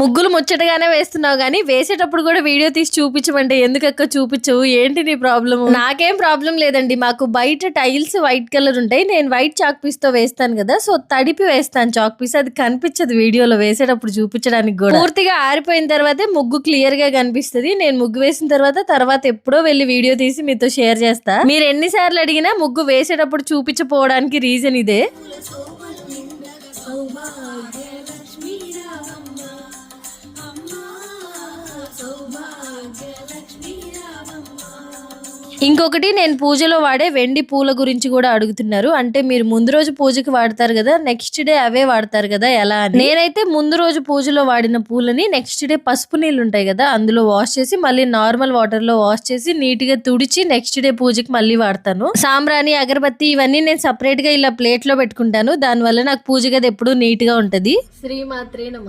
ముగ్గులు ముచ్చటగానే వేస్తున్నావు కానీ వేసేటప్పుడు కూడా వీడియో తీసి చూపించమంటే ఎందుకక్క చూపించవు? ఏంటి నీ ప్రాబ్లమ్ నాకేం ప్రాబ్లం లేదండి. మాకు బయట టైల్స్ వైట్ కలర్ ఉంటాయి. నేను వైట్ చాక్ పీస్తో వేస్తాను కదా. సో తడిపి వేస్తాను చాక్ పీస్ అది కనిపించదు వీడియోలో వేసేటప్పుడు చూపించడానికి కూడా. పూర్తిగా ఆరిపోయిన తర్వాతే ముగ్గు క్లియర్గా కనిపిస్తుంది. నేను ముగ్గు వేసిన తర్వాత తర్వాత ఎప్పుడో వెళ్ళి వీడియో తీసి మీతో షేర్ చేస్తా. మీరు ఎన్నిసార్లు అడిగినా ముగ్గు వేసేటప్పుడు చూపించపోవడానికి రీజన్ ఇదే. ఇంకొకటి నేను పూజలో వాడే వెండి పూల గురించి కూడా అడుగుతున్నారు. అంటే మీరు ముందు రోజు పూజకి వాడతారు కదా నెక్స్ట్ డే అవే వాడతారు కదా ఎలా అని? నేనైతే ముందు రోజు పూజలో వాడిన పూలని నెక్స్ట్ డే పసుపు నీళ్ళు ఉంటాయి కదా అందులో వాష్ చేసి మళ్ళీ నార్మల్ వాటర్లో వాష్ చేసి నీట్గా తుడిచి నెక్స్ట్ డే పూజకి మళ్ళీ వాడతాను. సాంబ్రాణి అగరబత్తి ఇవన్నీ నేను సపరేట్గా ఇలా ప్లేట్లో పెట్టుకుంటాను. దానివల్ల నాకు పూజ గది ఎప్పుడు నీట్గా ఉంటది. శ్రీమాత్రే నమ.